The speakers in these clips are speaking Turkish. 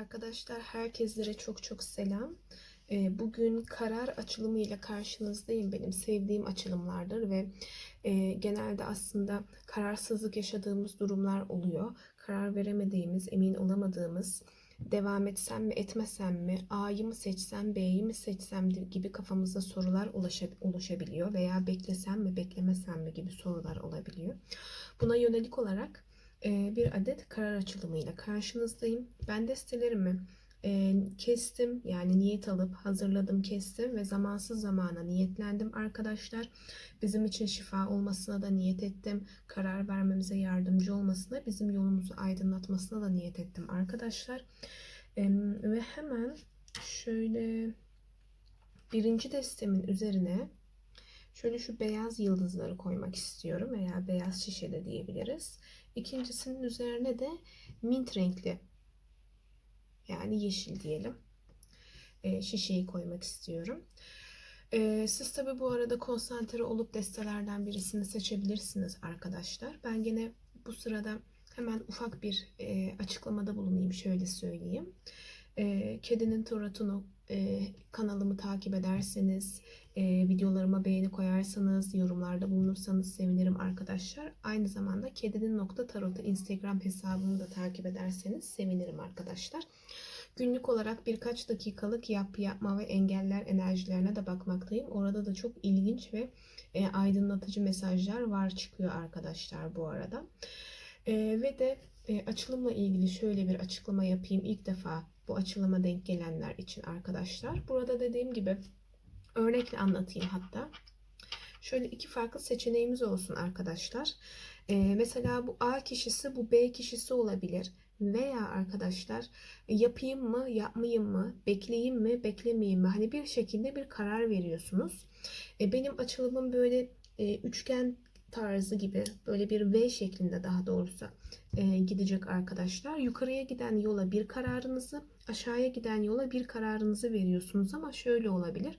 Arkadaşlar herkeslere çok çok selam. Ee, Bugün karar açılımıyla karşınızdayım. Benim sevdiğim açılımlardır ve e, genelde aslında kararsızlık yaşadığımız durumlar oluyor. Karar veremediğimiz, emin olamadığımız, devam etsem mi etmesem mi, A'yı mı seçsem, B'yi mi seçsem gibi kafamızda sorular oluşa- oluşabiliyor veya beklesem mi, beklemesem mi gibi sorular olabiliyor. Buna yönelik olarak bir adet karar açılımıyla karşınızdayım. Ben destelerimi e, kestim yani niyet alıp hazırladım kestim ve zamansız zamana niyetlendim arkadaşlar. Bizim için şifa olmasına da niyet ettim. Karar vermemize yardımcı olmasına, bizim yolumuzu aydınlatmasına da niyet ettim arkadaşlar. Ve hemen şöyle birinci destemin üzerine şöyle şu beyaz yıldızları koymak istiyorum veya beyaz şişe de diyebiliriz. İkincisinin üzerine de mint renkli yani yeşil diyelim e, şişeyi koymak istiyorum. E, siz tabi bu arada konsantre olup destelerden birisini seçebilirsiniz arkadaşlar. Ben gene bu sırada hemen ufak bir e, açıklamada bulunayım şöyle söyleyeyim. E, Kedinin Toratu'nu e, kanalımı takip ederseniz, e, videolarıma beğeni koyarsanız, yorumlarda bulunursanız sevinirim arkadaşlar. Aynı zamanda kedinin nokta tarotu Instagram hesabımı da takip ederseniz sevinirim arkadaşlar. Günlük olarak birkaç dakikalık yap yapma ve engeller enerjilerine de bakmaktayım. Orada da çok ilginç ve e, aydınlatıcı mesajlar var çıkıyor arkadaşlar bu arada. E, ve de e, açılımla ilgili şöyle bir açıklama yapayım. İlk defa bu açılıma denk gelenler için arkadaşlar. Burada dediğim gibi örnekle anlatayım hatta. Şöyle iki farklı seçeneğimiz olsun arkadaşlar. Ee, mesela bu A kişisi bu B kişisi olabilir. Veya arkadaşlar yapayım mı yapmayayım mı bekleyeyim mi beklemeyeyim mi hani bir şekilde bir karar veriyorsunuz. E, benim açılımım böyle e, üçgen tarzı gibi böyle bir V şeklinde daha doğrusu e, gidecek arkadaşlar. Yukarıya giden yola bir kararınızı, aşağıya giden yola bir kararınızı veriyorsunuz ama şöyle olabilir.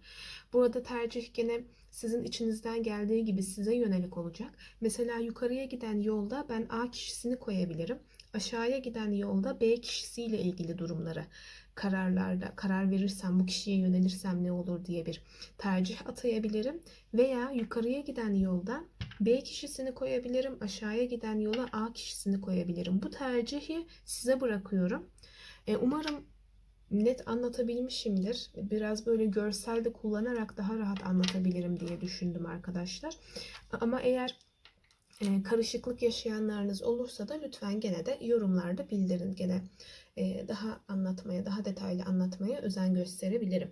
Burada tercih gene sizin içinizden geldiği gibi size yönelik olacak. Mesela yukarıya giden yolda ben A kişisini koyabilirim. Aşağıya giden yolda B kişisiyle ilgili durumları kararlarda karar verirsem bu kişiye yönelirsem ne olur diye bir tercih atayabilirim. Veya yukarıya giden yolda B kişisini koyabilirim aşağıya giden yola A kişisini koyabilirim. Bu tercihi size bırakıyorum. E, umarım net anlatabilmişimdir. Biraz böyle görsel de kullanarak daha rahat anlatabilirim diye düşündüm arkadaşlar. Ama eğer e, karışıklık yaşayanlarınız olursa da lütfen gene de yorumlarda bildirin. Gene daha anlatmaya, daha detaylı anlatmaya özen gösterebilirim.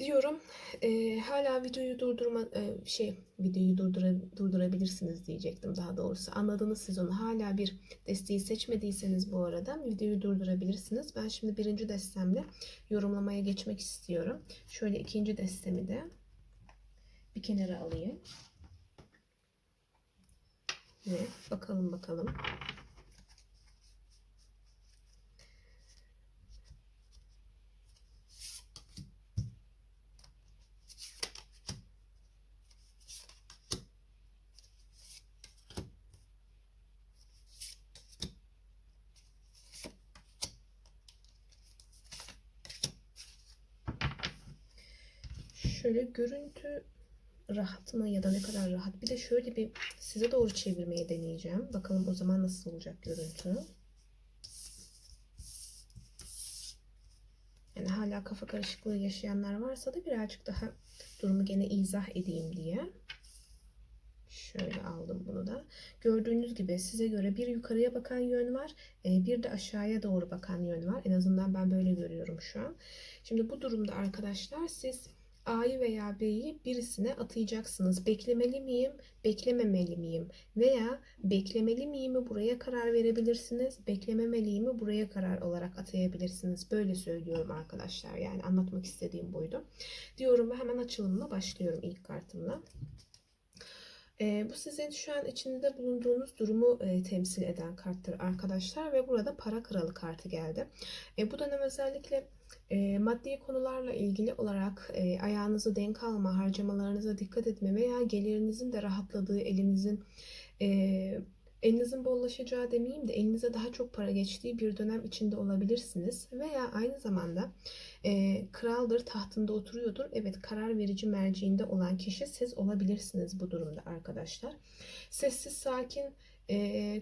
Diyorum. E, hala videoyu durdurma e, şey videoyu durdura, durdurabilirsiniz diyecektim daha doğrusu. Anladınız siz onu. Hala bir desteği seçmediyseniz bu arada videoyu durdurabilirsiniz. Ben şimdi birinci destemle yorumlamaya geçmek istiyorum. Şöyle ikinci destemi de bir kenara alayım. Ve bakalım bakalım. Şöyle görüntü rahat mı ya da ne kadar rahat. Bir de şöyle bir size doğru çevirmeye deneyeceğim. Bakalım o zaman nasıl olacak görüntü. Yani hala kafa karışıklığı yaşayanlar varsa da birazcık daha durumu gene izah edeyim diye. Şöyle aldım bunu da. Gördüğünüz gibi size göre bir yukarıya bakan yön var. Bir de aşağıya doğru bakan yön var. En azından ben böyle görüyorum şu an. Şimdi bu durumda arkadaşlar siz A'yı veya B'yi birisine atayacaksınız. Beklemeli miyim, beklememeli miyim? Veya beklemeli miyimi buraya karar verebilirsiniz. Beklememeliyimi buraya karar olarak atayabilirsiniz. Böyle söylüyorum arkadaşlar. Yani anlatmak istediğim buydu. Diyorum ve hemen açılımla başlıyorum ilk kartımla. E, bu sizin şu an içinde bulunduğunuz durumu e, temsil eden karttır arkadaşlar ve burada para kralı kartı geldi. E, bu dönem özellikle e, maddi konularla ilgili olarak e, ayağınızı denk alma, harcamalarınıza dikkat etme veya gelirinizin de rahatladığı, elinizin e, elinizin bollaşacağı demeyeyim de elinize daha çok para geçtiği bir dönem içinde olabilirsiniz. Veya aynı zamanda e, kraldır, tahtında oturuyordur. Evet karar verici merciinde olan kişi siz olabilirsiniz bu durumda arkadaşlar. Sessiz, sakin,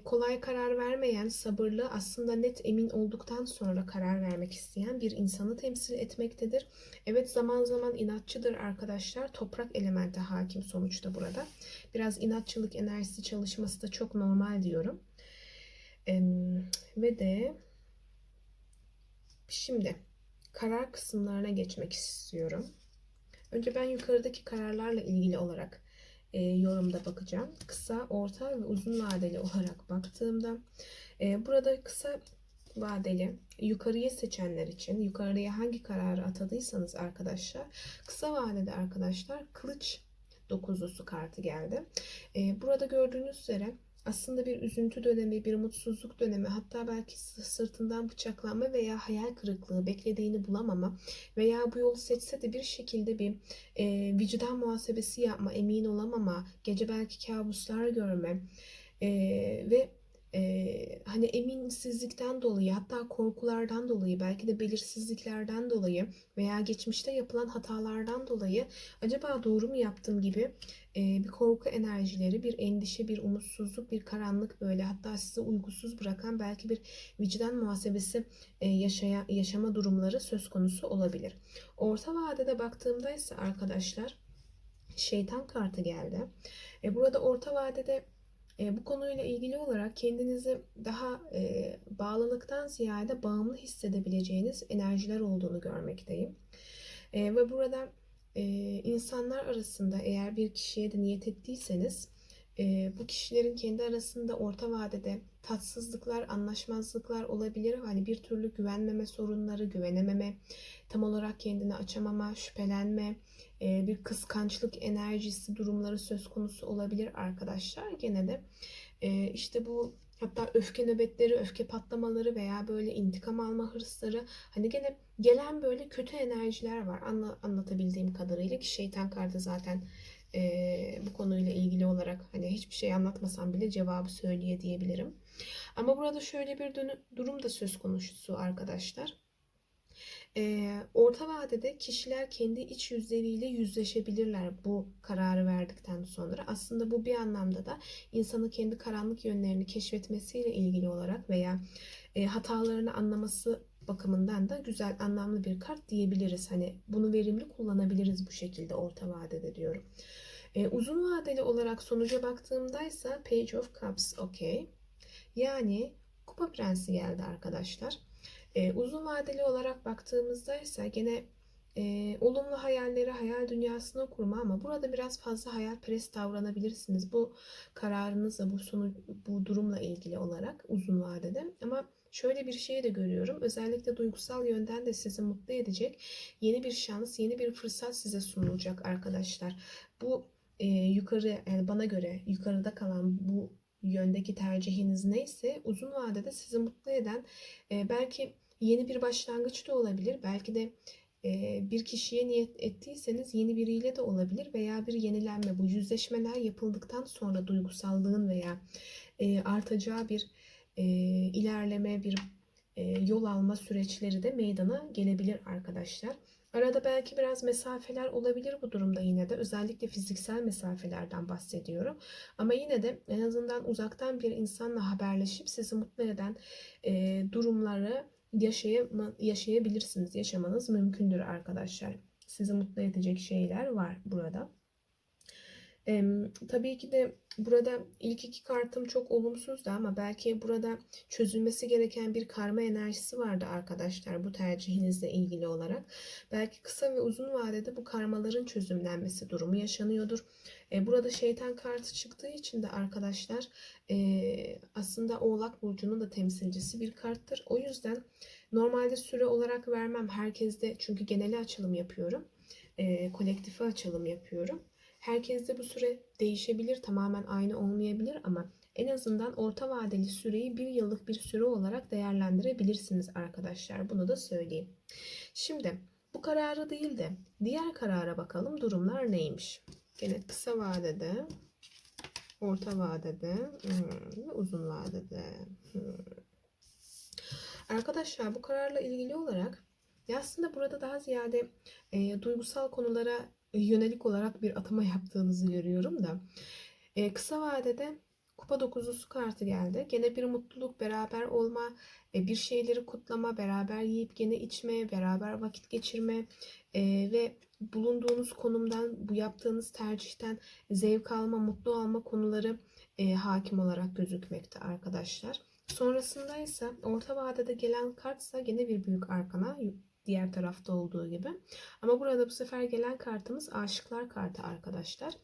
kolay karar vermeyen, sabırlı, aslında net emin olduktan sonra karar vermek isteyen bir insanı temsil etmektedir. Evet zaman zaman inatçıdır arkadaşlar. Toprak elementi hakim sonuçta burada. Biraz inatçılık enerjisi çalışması da çok normal diyorum. Ve de şimdi karar kısımlarına geçmek istiyorum. Önce ben yukarıdaki kararlarla ilgili olarak e, yorumda bakacağım. Kısa, orta ve uzun vadeli olarak baktığımda e, burada kısa vadeli yukarıya seçenler için yukarıya hangi kararı atadıysanız arkadaşlar kısa vadede arkadaşlar kılıç dokuzlusu kartı geldi. E, burada gördüğünüz üzere aslında bir üzüntü dönemi, bir mutsuzluk dönemi, hatta belki sırtından bıçaklanma veya hayal kırıklığı, beklediğini bulamama veya bu yolu seçse de bir şekilde bir e, vicdan muhasebesi yapma, emin olamama, gece belki kabuslar görme e, ve e, hani eminsizlikten dolayı hatta korkulardan dolayı belki de belirsizliklerden dolayı veya geçmişte yapılan hatalardan dolayı acaba doğru mu yaptım gibi e, bir korku enerjileri, bir endişe, bir umutsuzluk, bir karanlık böyle hatta sizi uygusuz bırakan belki bir vicdan muhasebesi e, yaşaya, yaşama durumları söz konusu olabilir. Orta vadede baktığımda ise arkadaşlar şeytan kartı geldi. E, burada orta vadede e, bu konuyla ilgili olarak kendinizi daha e, bağlılıktan ziyade bağımlı hissedebileceğiniz enerjiler olduğunu görmekteyim. E, ve burada e, insanlar arasında eğer bir kişiye de niyet ettiyseniz e, bu kişilerin kendi arasında orta vadede tatsızlıklar, anlaşmazlıklar olabilir. Hani bir türlü güvenmeme sorunları, güvenememe, tam olarak kendini açamama, şüphelenme, bir kıskançlık enerjisi durumları söz konusu olabilir arkadaşlar. Gene de e, işte bu hatta öfke nöbetleri, öfke patlamaları veya böyle intikam alma hırsları hani gene gelen böyle kötü enerjiler var Anla, anlatabildiğim kadarıyla ki şeytan kartı zaten e, bu konuyla ilgili olarak hani hiçbir şey anlatmasam bile cevabı söyleye diyebilirim. Ama burada şöyle bir durum da söz konusu arkadaşlar. E, orta vadede kişiler kendi iç yüzleriyle yüzleşebilirler bu kararı verdikten sonra. Aslında bu bir anlamda da insanın kendi karanlık yönlerini keşfetmesiyle ilgili olarak veya e, hatalarını anlaması bakımından da güzel anlamlı bir kart diyebiliriz. Hani bunu verimli kullanabiliriz bu şekilde orta vadede diyorum. E, uzun vadeli olarak sonuca baktığımda ise Page of Cups okey. Yani kupa prensi geldi arkadaşlar. E, uzun vadeli olarak baktığımızda ise gene e, olumlu hayalleri hayal dünyasına kurma ama burada biraz fazla hayalperest davranabilirsiniz. Bu kararınızla, bu sonu, bu durumla ilgili olarak uzun vadede. Ama şöyle bir şey de görüyorum. Özellikle duygusal yönden de sizi mutlu edecek yeni bir şans, yeni bir fırsat size sunulacak arkadaşlar. Bu e, yukarı yani bana göre yukarıda kalan bu yöndeki tercihiniz neyse uzun vadede sizi mutlu eden e, belki yeni bir başlangıç da olabilir. Belki de e, bir kişiye niyet ettiyseniz yeni biriyle de olabilir veya bir yenilenme. Bu yüzleşmeler yapıldıktan sonra duygusallığın veya e, artacağı bir e, ilerleme, bir yol alma süreçleri de meydana gelebilir arkadaşlar. Arada belki biraz mesafeler olabilir bu durumda yine de. Özellikle fiziksel mesafelerden bahsediyorum. Ama yine de en azından uzaktan bir insanla haberleşip sizi mutlu eden e, durumları yaşayama, yaşayabilirsiniz. Yaşamanız mümkündür arkadaşlar. Sizi mutlu edecek şeyler var burada. Ee, tabii ki de burada ilk iki kartım çok olumsuzdu ama belki burada çözülmesi gereken bir karma enerjisi vardı arkadaşlar bu tercihinizle ilgili olarak. Belki kısa ve uzun vadede bu karmaların çözümlenmesi durumu yaşanıyordur. Ee, burada şeytan kartı çıktığı için de arkadaşlar e, aslında Oğlak Burcu'nun da temsilcisi bir karttır. O yüzden normalde süre olarak vermem herkeste çünkü geneli açılım yapıyorum. E, kolektife açılım yapıyorum. Herkeste bu süre değişebilir, tamamen aynı olmayabilir ama en azından orta vadeli süreyi bir yıllık bir süre olarak değerlendirebilirsiniz arkadaşlar. Bunu da söyleyeyim. Şimdi bu kararı değil de diğer karara bakalım durumlar neymiş? Gene kısa vadede Orta vadede hmm, ve uzun vadede. Hmm. Arkadaşlar bu kararla ilgili olarak ya aslında burada daha ziyade e, duygusal konulara yönelik olarak bir atama yaptığınızı görüyorum da e, kısa vadede kupa dokuzlusu kartı geldi. Gene bir mutluluk, beraber olma, e, bir şeyleri kutlama, beraber yiyip gene içme, beraber vakit geçirme e, ve bulunduğunuz konumdan, bu yaptığınız tercihten zevk alma, mutlu olma konuları e, hakim olarak gözükmekte arkadaşlar. Sonrasında ise orta vadede gelen kartsa gene bir büyük arkana diğer tarafta olduğu gibi. Ama burada bu sefer gelen kartımız aşıklar kartı arkadaşlar.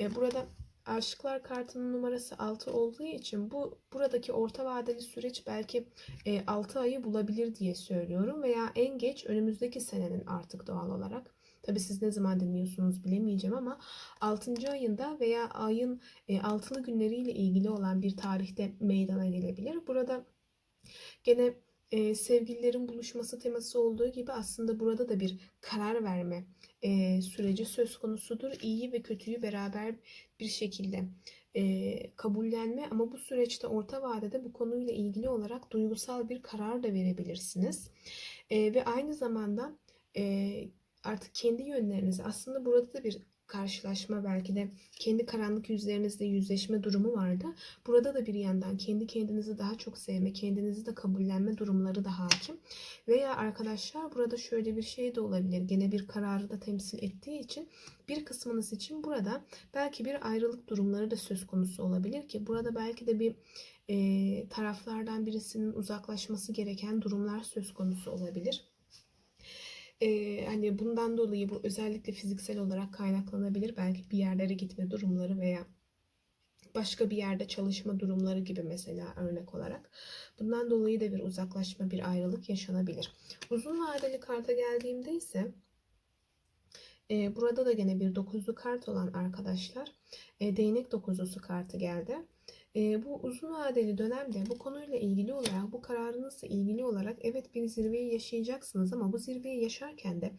E, burada aşıklar kartının numarası 6 olduğu için bu buradaki orta vadeli süreç belki e, 6 ayı bulabilir diye söylüyorum veya en geç önümüzdeki senenin artık doğal olarak. Tabi siz ne zaman dinliyorsunuz bilemeyeceğim ama 6. ayında veya ayın e, altılı günleriyle ilgili olan bir tarihte meydana gelebilir. Burada gene e, sevgililerin buluşması teması olduğu gibi aslında burada da bir karar verme e, süreci söz konusudur. İyi ve kötüyü beraber bir şekilde e, kabullenme ama bu süreçte orta vadede bu konuyla ilgili olarak duygusal bir karar da verebilirsiniz. E, ve aynı zamanda e, artık kendi yönlerinizi aslında burada da bir karşılaşma belki de kendi karanlık yüzlerinizle yüzleşme durumu vardı. Burada da bir yandan kendi kendinizi daha çok sevme, kendinizi de kabullenme durumları da hakim. Veya arkadaşlar burada şöyle bir şey de olabilir. Gene bir kararı da temsil ettiği için bir kısmınız için burada belki bir ayrılık durumları da söz konusu olabilir ki burada belki de bir e, taraflardan birisinin uzaklaşması gereken durumlar söz konusu olabilir. Ee, hani bundan dolayı bu özellikle fiziksel olarak kaynaklanabilir. Belki bir yerlere gitme durumları veya başka bir yerde çalışma durumları gibi mesela örnek olarak. Bundan dolayı da bir uzaklaşma, bir ayrılık yaşanabilir. Uzun vadeli karta geldiğimde ise e, burada da gene bir dokuzlu kart olan arkadaşlar e, değnek dokuzlusu kartı geldi. E, bu uzun vadeli dönemde bu konuyla ilgili olarak, bu kararınızla ilgili olarak evet bir zirveyi yaşayacaksınız ama bu zirveyi yaşarken de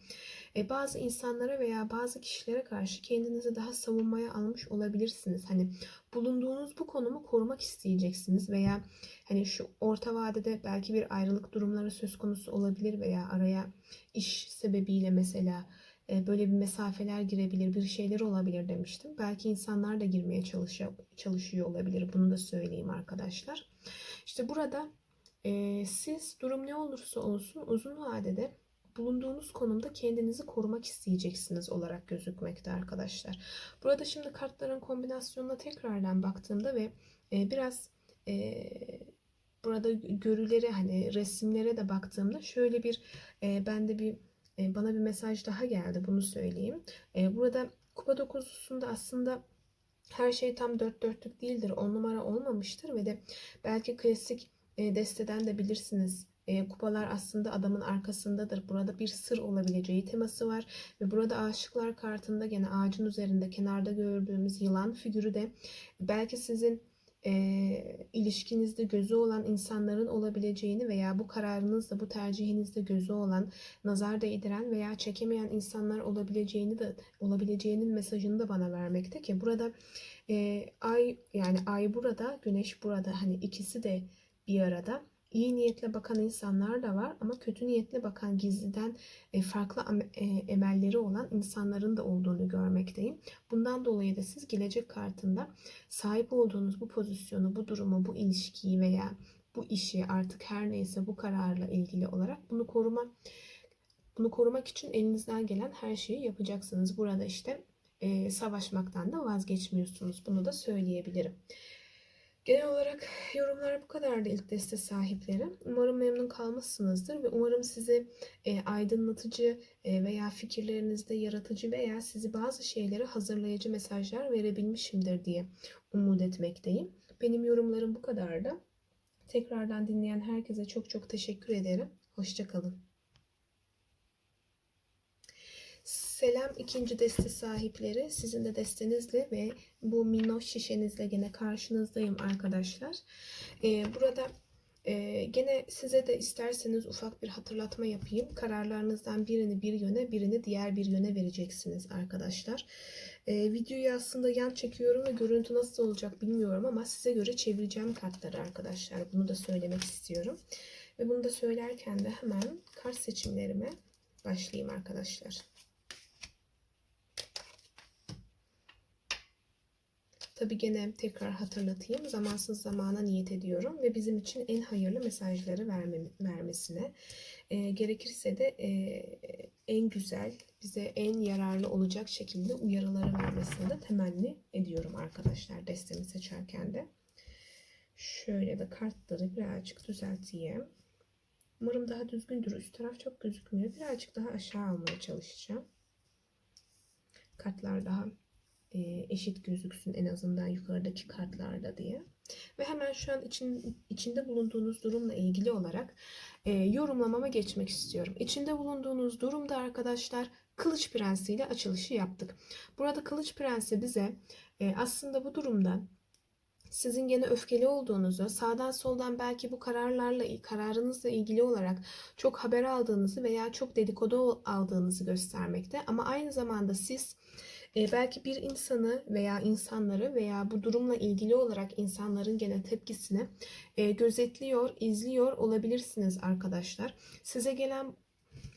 e, bazı insanlara veya bazı kişilere karşı kendinizi daha savunmaya almış olabilirsiniz. Hani bulunduğunuz bu konumu korumak isteyeceksiniz veya hani şu orta vadede belki bir ayrılık durumları söz konusu olabilir veya araya iş sebebiyle mesela böyle bir mesafeler girebilir, bir şeyler olabilir demiştim. Belki insanlar da girmeye çalışıyor, çalışıyor olabilir. Bunu da söyleyeyim arkadaşlar. İşte burada e, siz durum ne olursa olsun uzun vadede bulunduğunuz konumda kendinizi korumak isteyeceksiniz olarak gözükmekte arkadaşlar. Burada şimdi kartların kombinasyonuna tekrardan baktığımda ve e, biraz e, burada görüleri hani resimlere de baktığımda şöyle bir e, bende bir e, bana bir mesaj daha geldi bunu söyleyeyim. E, burada kupa dokuzusunda aslında her şey tam dört dörtlük değildir. On numara olmamıştır ve de belki klasik e, desteden de bilirsiniz. kupalar aslında adamın arkasındadır. Burada bir sır olabileceği teması var. Ve burada aşıklar kartında gene ağacın üzerinde kenarda gördüğümüz yılan figürü de belki sizin e, ilişkinizde gözü olan insanların olabileceğini veya bu kararınızda, bu tercihinizde gözü olan, nazar değdiren veya çekemeyen insanlar olabileceğini de olabileceğinin mesajını da bana vermekte ki burada e, ay yani ay burada, güneş burada hani ikisi de bir arada iyi niyetle bakan insanlar da var ama kötü niyetle bakan gizliden e, farklı e, emelleri olan insanların da olduğunu görmekteyim. Bundan dolayı da siz gelecek kartında sahip olduğunuz bu pozisyonu, bu durumu, bu ilişkiyi veya bu işi artık her neyse bu kararla ilgili olarak bunu koruma bunu korumak için elinizden gelen her şeyi yapacaksınız. Burada işte e, savaşmaktan da vazgeçmiyorsunuz. Bunu da söyleyebilirim. Genel olarak yorumlar bu kadardı ilk deste sahipleri. Umarım memnun kalmışsınızdır ve umarım sizi e, aydınlatıcı e, veya fikirlerinizde yaratıcı veya sizi bazı şeylere hazırlayıcı mesajlar verebilmişimdir diye umut etmekteyim. Benim yorumlarım bu kadardı. Tekrardan dinleyen herkese çok çok teşekkür ederim. Hoşçakalın. Selam ikinci deste sahipleri. Sizin de destenizle ve bu minnoş şişenizle gene karşınızdayım arkadaşlar. Ee, burada e, gene size de isterseniz ufak bir hatırlatma yapayım. Kararlarınızdan birini bir yöne, birini diğer bir yöne vereceksiniz arkadaşlar. Ee, videoyu aslında yan çekiyorum ve görüntü nasıl olacak bilmiyorum ama size göre çevireceğim kartları arkadaşlar. Bunu da söylemek istiyorum. Ve bunu da söylerken de hemen kart seçimlerime başlayayım arkadaşlar. Tabi gene tekrar hatırlatayım. Zamansız zamana niyet ediyorum ve bizim için en hayırlı mesajları verme, vermesine. E, gerekirse de e, en güzel, bize en yararlı olacak şekilde uyarıları vermesini de temenni ediyorum arkadaşlar destemi seçerken de. Şöyle de kartları birazcık düzelteyim. Umarım daha düzgündür. Üst taraf çok gözükmüyor. Birazcık daha aşağı almaya çalışacağım. Kartlar daha eşit gözüksün en azından yukarıdaki kartlarda diye. Ve hemen şu an için, içinde bulunduğunuz durumla ilgili olarak e, yorumlamama geçmek istiyorum. İçinde bulunduğunuz durumda arkadaşlar Kılıç Prensi ile açılışı yaptık. Burada Kılıç Prensi bize e, aslında bu durumda sizin gene öfkeli olduğunuzu, sağdan soldan belki bu kararlarla, kararınızla ilgili olarak çok haber aldığınızı veya çok dedikodu aldığınızı göstermekte. Ama aynı zamanda siz e, belki bir insanı veya insanları veya bu durumla ilgili olarak insanların gene tepkisini e, gözetliyor, izliyor olabilirsiniz arkadaşlar. Size gelen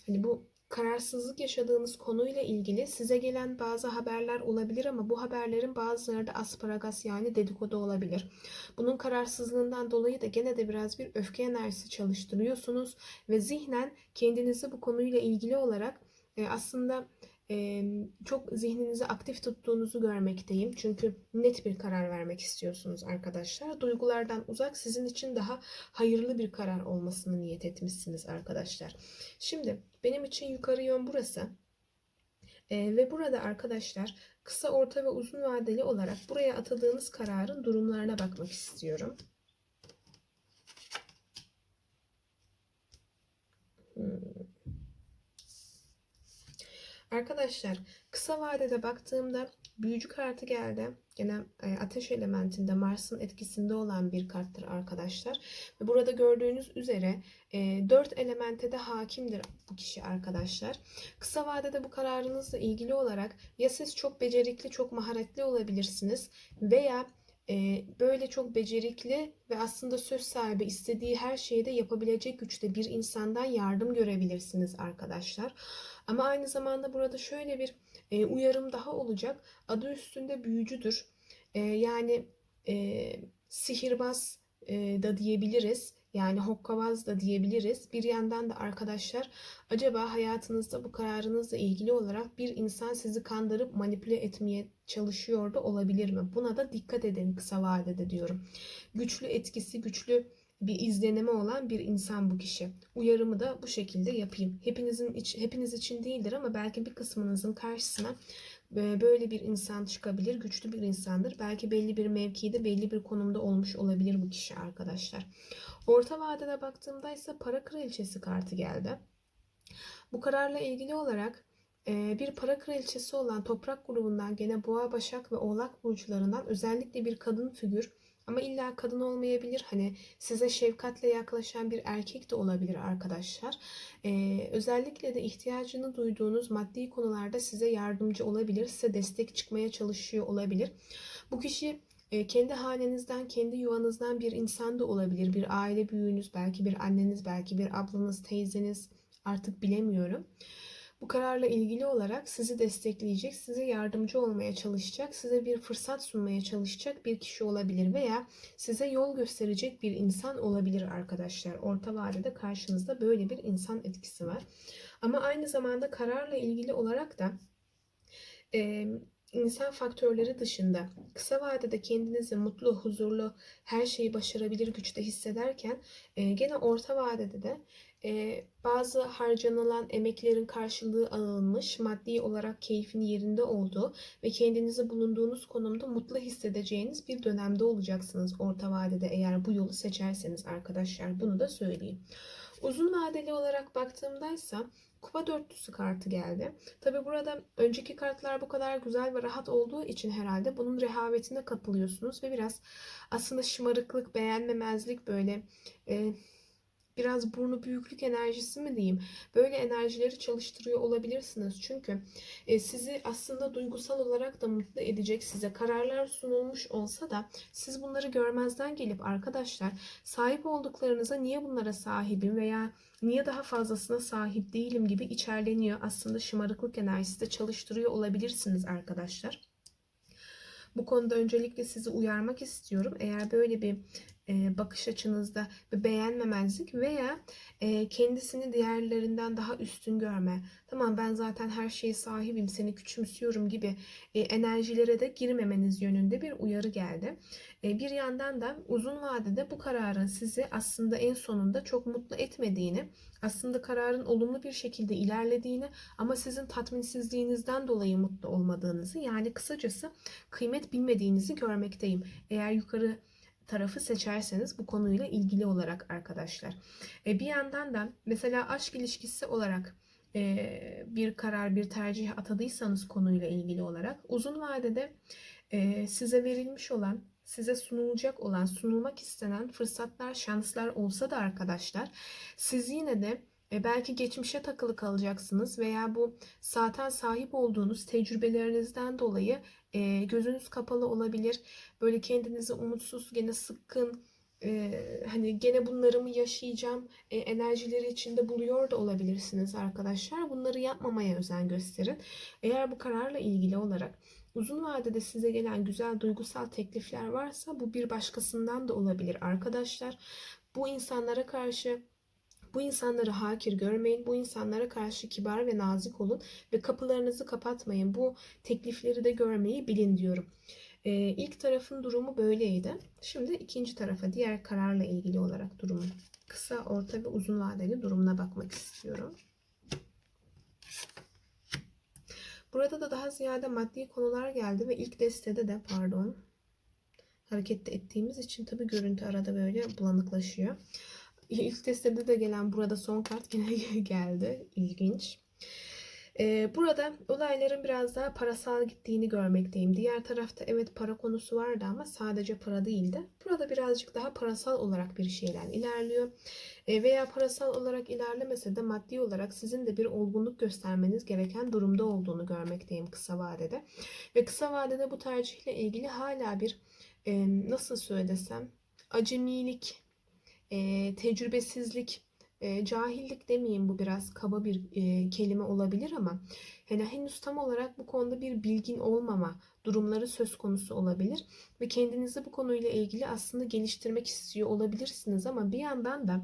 hani bu kararsızlık yaşadığınız konuyla ilgili size gelen bazı haberler olabilir ama bu haberlerin bazıları da asparagas yani dedikodu olabilir. Bunun kararsızlığından dolayı da gene de biraz bir öfke enerjisi çalıştırıyorsunuz ve zihnen kendinizi bu konuyla ilgili olarak e, aslında çok zihninizi aktif tuttuğunuzu görmekteyim. Çünkü net bir karar vermek istiyorsunuz arkadaşlar. Duygulardan uzak sizin için daha hayırlı bir karar olmasını niyet etmişsiniz arkadaşlar. Şimdi benim için yukarı yön burası. Ve burada arkadaşlar kısa, orta ve uzun vadeli olarak buraya atadığınız kararın durumlarına bakmak istiyorum. Hmm. Arkadaşlar kısa vadede baktığımda büyücü kartı geldi. Gene e, ateş elementinde Mars'ın etkisinde olan bir karttır arkadaşlar. Ve burada gördüğünüz üzere e, 4 elemente de hakimdir bu kişi arkadaşlar. Kısa vadede bu kararınızla ilgili olarak ya siz çok becerikli, çok maharetli olabilirsiniz veya e, böyle çok becerikli ve aslında söz sahibi istediği her şeyi de yapabilecek güçte bir insandan yardım görebilirsiniz arkadaşlar. Ama aynı zamanda burada şöyle bir e, uyarım daha olacak. Adı üstünde büyücüdür. E, yani e, sihirbaz e, da diyebiliriz. Yani hokkabaz da diyebiliriz. Bir yandan da arkadaşlar acaba hayatınızda bu kararınızla ilgili olarak bir insan sizi kandırıp manipüle etmeye çalışıyor da olabilir mi? Buna da dikkat edin kısa vadede diyorum. Güçlü etkisi, güçlü bir izlenimi olan bir insan bu kişi. Uyarımı da bu şekilde yapayım. Hepinizin iç, hepiniz için değildir ama belki bir kısmınızın karşısına e, böyle bir insan çıkabilir. Güçlü bir insandır. Belki belli bir mevkide, belli bir konumda olmuş olabilir bu kişi arkadaşlar. Orta vadede baktığımda ise para kraliçesi kartı geldi. Bu kararla ilgili olarak e, bir para kraliçesi olan toprak grubundan gene boğa, başak ve oğlak burçlarından özellikle bir kadın figür ama illa kadın olmayabilir. Hani size şefkatle yaklaşan bir erkek de olabilir arkadaşlar. Ee, özellikle de ihtiyacını duyduğunuz maddi konularda size yardımcı olabilir. Size destek çıkmaya çalışıyor olabilir. Bu kişi e, kendi hanenizden, kendi yuvanızdan bir insan da olabilir. Bir aile büyüğünüz, belki bir anneniz, belki bir ablanız, teyzeniz artık bilemiyorum bu kararla ilgili olarak sizi destekleyecek, size yardımcı olmaya çalışacak, size bir fırsat sunmaya çalışacak bir kişi olabilir veya size yol gösterecek bir insan olabilir arkadaşlar. Orta vadede karşınızda böyle bir insan etkisi var. Ama aynı zamanda kararla ilgili olarak da e, insan faktörleri dışında kısa vadede kendinizi mutlu, huzurlu, her şeyi başarabilir güçte hissederken e, gene orta vadede de e, bazı harcanılan emeklerin karşılığı alınmış, maddi olarak keyfin yerinde olduğu ve kendinizi bulunduğunuz konumda mutlu hissedeceğiniz bir dönemde olacaksınız orta vadede eğer bu yolu seçerseniz arkadaşlar. Bunu da söyleyeyim. Uzun vadeli olarak baktığımdaysa Kupa dörtlüsü kartı geldi. Tabi burada önceki kartlar bu kadar güzel ve rahat olduğu için herhalde bunun rehavetine kapılıyorsunuz ve biraz aslında şımarıklık, beğenmemezlik böyle e, biraz burnu büyüklük enerjisi mi diyeyim böyle enerjileri çalıştırıyor olabilirsiniz. Çünkü e, sizi aslında duygusal olarak da mutlu edecek size kararlar sunulmuş olsa da siz bunları görmezden gelip arkadaşlar sahip olduklarınıza niye bunlara sahibim veya niye daha fazlasına sahip değilim gibi içerleniyor. Aslında şımarıklık enerjisi de çalıştırıyor olabilirsiniz arkadaşlar. Bu konuda öncelikle sizi uyarmak istiyorum. Eğer böyle bir bakış açınızda bir beğenmemezlik veya e, kendisini diğerlerinden daha üstün görme, tamam ben zaten her şeye sahibim, seni küçümsüyorum gibi e, enerjilere de girmemeniz yönünde bir uyarı geldi. E, bir yandan da uzun vadede bu kararın sizi aslında en sonunda çok mutlu etmediğini, aslında kararın olumlu bir şekilde ilerlediğini ama sizin tatminsizliğinizden dolayı mutlu olmadığınızı yani kısacası kıymet bilmediğinizi görmekteyim. Eğer yukarı tarafı seçerseniz bu konuyla ilgili olarak arkadaşlar. E, bir yandan da mesela aşk ilişkisi olarak e, bir karar, bir tercih atadıysanız konuyla ilgili olarak uzun vadede e, size verilmiş olan, size sunulacak olan, sunulmak istenen fırsatlar, şanslar olsa da arkadaşlar siz yine de e, belki geçmişe takılı kalacaksınız veya bu zaten sahip olduğunuz tecrübelerinizden dolayı e, gözünüz kapalı olabilir. Böyle kendinizi umutsuz, gene sıkkın, e, hani gene bunları mı yaşayacağım e, enerjileri içinde buluyor da olabilirsiniz arkadaşlar. Bunları yapmamaya özen gösterin. Eğer bu kararla ilgili olarak uzun vadede size gelen güzel duygusal teklifler varsa bu bir başkasından da olabilir arkadaşlar. Bu insanlara karşı bu insanları hakir görmeyin. Bu insanlara karşı kibar ve nazik olun ve kapılarınızı kapatmayın. Bu teklifleri de görmeyi bilin diyorum. Ee, ilk tarafın durumu böyleydi. Şimdi ikinci tarafa diğer kararla ilgili olarak durumu kısa, orta ve uzun vadeli durumuna bakmak istiyorum. Burada da daha ziyade maddi konular geldi ve ilk destede de pardon hareket ettiğimiz için tabi görüntü arada böyle bulanıklaşıyor. İlk testede de gelen burada son kart yine geldi. İlginç. Ee, burada olayların biraz daha parasal gittiğini görmekteyim. Diğer tarafta evet para konusu vardı ama sadece para değildi. Burada birazcık daha parasal olarak bir şeyler ilerliyor. E, veya parasal olarak ilerlemese de maddi olarak sizin de bir olgunluk göstermeniz gereken durumda olduğunu görmekteyim kısa vadede. Ve kısa vadede bu tercihle ilgili hala bir e, nasıl söylesem acemilik, tecrübesizlik, cahillik demeyeyim bu biraz kaba bir e, kelime olabilir ama yani henüz tam olarak bu konuda bir bilgin olmama durumları söz konusu olabilir ve kendinizi bu konuyla ilgili aslında geliştirmek istiyor olabilirsiniz ama bir yandan da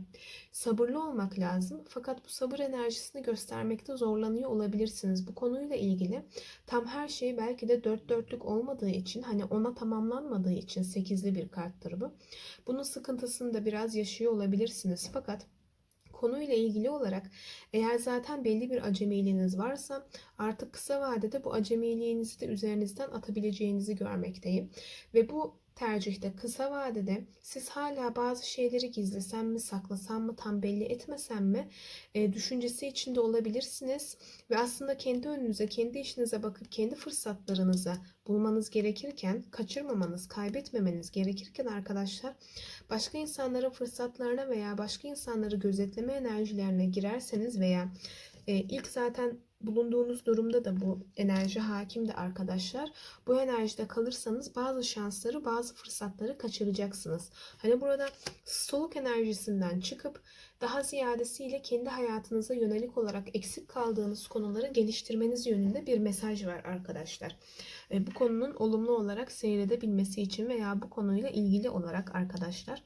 sabırlı olmak lazım. Fakat bu sabır enerjisini göstermekte zorlanıyor olabilirsiniz. Bu konuyla ilgili tam her şey belki de dört dörtlük olmadığı için hani ona tamamlanmadığı için sekizli bir karttır bu. Bunun sıkıntısını da biraz yaşıyor olabilirsiniz. Fakat konuyla ilgili olarak eğer zaten belli bir acemiliğiniz varsa artık kısa vadede bu acemiliğinizi de üzerinizden atabileceğinizi görmekteyim. Ve bu tercihte kısa vadede siz hala bazı şeyleri gizlesem mi saklasam mı tam belli etmesem mi e, düşüncesi içinde olabilirsiniz. Ve aslında kendi önünüze kendi işinize bakıp kendi fırsatlarınızı bulmanız gerekirken kaçırmamanız kaybetmemeniz gerekirken arkadaşlar başka insanların fırsatlarına veya başka insanları gözetleme enerjilerine girerseniz veya e, ilk zaten bulunduğunuz durumda da bu enerji hakimdi arkadaşlar. Bu enerjide kalırsanız bazı şansları, bazı fırsatları kaçıracaksınız. Hani burada soluk enerjisinden çıkıp daha ziyadesiyle kendi hayatınıza yönelik olarak eksik kaldığınız konuları geliştirmeniz yönünde bir mesaj var arkadaşlar. E, bu konunun olumlu olarak seyredebilmesi için veya bu konuyla ilgili olarak arkadaşlar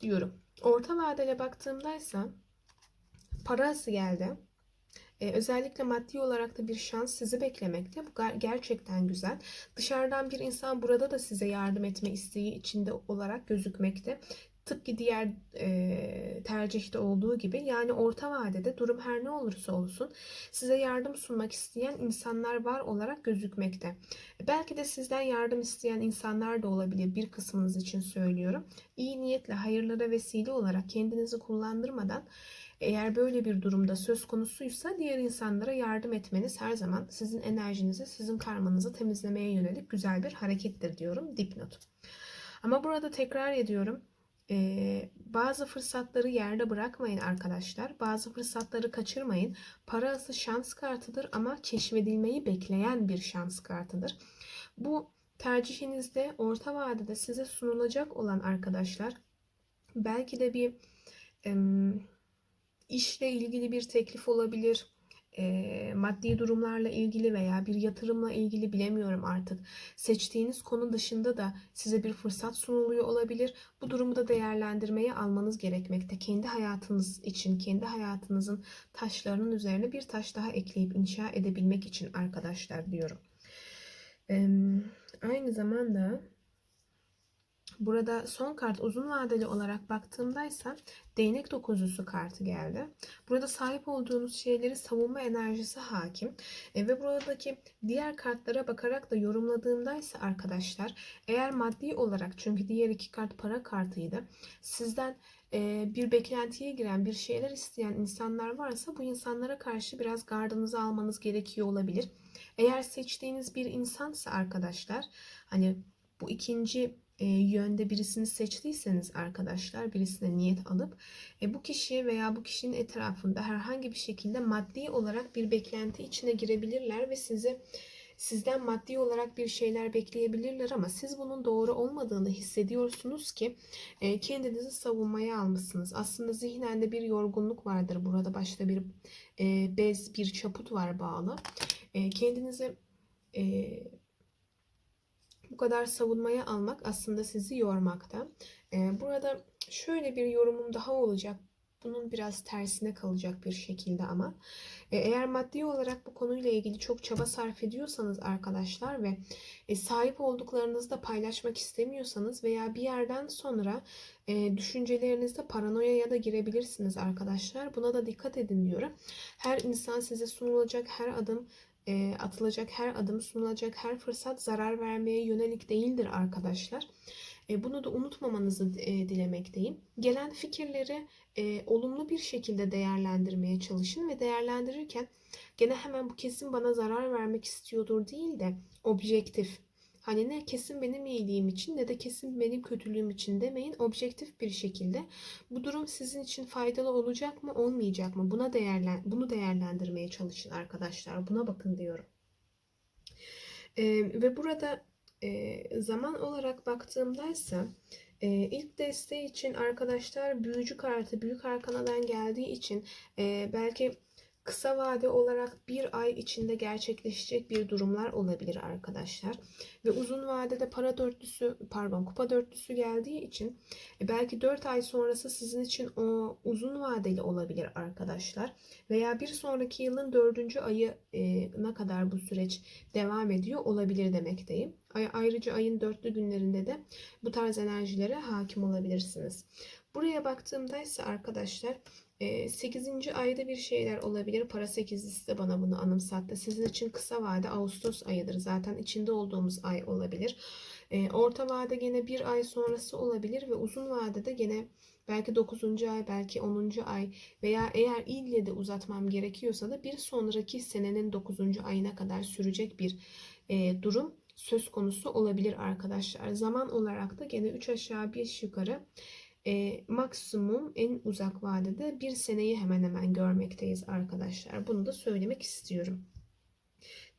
diyorum. Orta vadeli baktığımdaysa parası geldi. Ee, özellikle maddi olarak da bir şans sizi beklemekte. Bu gerçekten güzel. Dışarıdan bir insan burada da size yardım etme isteği içinde olarak gözükmekte. Tıpkı diğer e, tercihte olduğu gibi yani orta vadede durum her ne olursa olsun size yardım sunmak isteyen insanlar var olarak gözükmekte. Belki de sizden yardım isteyen insanlar da olabilir bir kısmınız için söylüyorum. İyi niyetle hayırlara vesile olarak kendinizi kullandırmadan eğer böyle bir durumda söz konusuysa diğer insanlara yardım etmeniz her zaman sizin enerjinizi, sizin karmanızı temizlemeye yönelik güzel bir harekettir diyorum dipnot. Ama burada tekrar ediyorum Ee, bazı fırsatları yerde bırakmayın arkadaşlar. Bazı fırsatları kaçırmayın. Parası şans kartıdır ama keşfedilmeyi bekleyen bir şans kartıdır. Bu tercihinizde orta vadede size sunulacak olan arkadaşlar belki de bir em, işle ilgili bir teklif olabilir e, maddi durumlarla ilgili veya bir yatırımla ilgili bilemiyorum artık. Seçtiğiniz konu dışında da size bir fırsat sunuluyor olabilir. Bu durumu da değerlendirmeye almanız gerekmekte. Kendi hayatınız için, kendi hayatınızın taşlarının üzerine bir taş daha ekleyip inşa edebilmek için arkadaşlar diyorum. E, aynı zamanda Burada son kart uzun vadeli olarak baktığımdaysa değnek dokuzlusu kartı geldi. Burada sahip olduğunuz şeyleri savunma enerjisi hakim. E, ve buradaki diğer kartlara bakarak da yorumladığımdaysa arkadaşlar eğer maddi olarak çünkü diğer iki kart para kartıydı. Sizden e, bir beklentiye giren bir şeyler isteyen insanlar varsa bu insanlara karşı biraz gardınızı almanız gerekiyor olabilir. Eğer seçtiğiniz bir insansa arkadaşlar hani bu ikinci e, yönde birisini seçtiyseniz arkadaşlar birisine niyet alıp e, bu kişi veya bu kişinin etrafında herhangi bir şekilde maddi olarak bir beklenti içine girebilirler ve sizi sizden maddi olarak bir şeyler bekleyebilirler ama siz bunun doğru olmadığını hissediyorsunuz ki e, kendinizi savunmaya almışsınız. Aslında zihnen de bir yorgunluk vardır. Burada başta bir e, bez, bir çaput var bağlı. E, kendinizi bu kadar savunmaya almak aslında sizi yormakta. Ee, burada şöyle bir yorumum daha olacak. Bunun biraz tersine kalacak bir şekilde ama e, eğer maddi olarak bu konuyla ilgili çok çaba sarf ediyorsanız arkadaşlar ve e, sahip olduklarınızı da paylaşmak istemiyorsanız veya bir yerden sonra e, düşüncelerinizde paranoyaya da girebilirsiniz arkadaşlar. Buna da dikkat edin diyorum. Her insan size sunulacak her adım e, atılacak her adım, sunulacak her fırsat zarar vermeye yönelik değildir arkadaşlar. E, bunu da unutmamanızı e, dilemekteyim. Gelen fikirleri e, olumlu bir şekilde değerlendirmeye çalışın ve değerlendirirken gene hemen bu kesin bana zarar vermek istiyordur değil de objektif Hani ne kesin benim iyiliğim için ne de kesin benim kötülüğüm için demeyin. Objektif bir şekilde bu durum sizin için faydalı olacak mı olmayacak mı? Buna değerlen bunu değerlendirmeye çalışın arkadaşlar. Buna bakın diyorum. Ee, ve burada e, zaman olarak baktığımdaysa e, ilk desteği için arkadaşlar büyücü kartı büyük arkanadan geldiği için e, belki kısa vade olarak bir ay içinde gerçekleşecek bir durumlar olabilir arkadaşlar. Ve uzun vadede para dörtlüsü pardon kupa dörtlüsü geldiği için e, belki 4 ay sonrası sizin için o uzun vadeli olabilir arkadaşlar. Veya bir sonraki yılın dördüncü ayı e, ne kadar bu süreç devam ediyor olabilir demekteyim. Ayrıca ayın dörtlü günlerinde de bu tarz enerjilere hakim olabilirsiniz. Buraya baktığımda ise arkadaşlar 8. ayda bir şeyler olabilir. Para 8'lisi de bana bunu anımsattı. Sizin için kısa vade Ağustos ayıdır. Zaten içinde olduğumuz ay olabilir. Orta vade gene bir ay sonrası olabilir ve uzun vadede gene belki 9. ay, belki 10. ay veya eğer ille de uzatmam gerekiyorsa da bir sonraki senenin 9. ayına kadar sürecek bir durum söz konusu olabilir arkadaşlar. Zaman olarak da gene 3 aşağı 5 yukarı e, maksimum en uzak vadede bir seneyi hemen hemen görmekteyiz arkadaşlar. Bunu da söylemek istiyorum.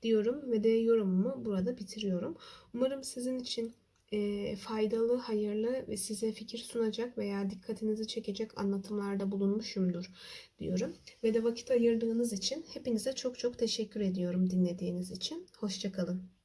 Diyorum ve de yorumumu burada bitiriyorum. Umarım sizin için e, faydalı, hayırlı ve size fikir sunacak veya dikkatinizi çekecek anlatımlarda bulunmuşumdur diyorum. Ve de vakit ayırdığınız için hepinize çok çok teşekkür ediyorum dinlediğiniz için. Hoşçakalın.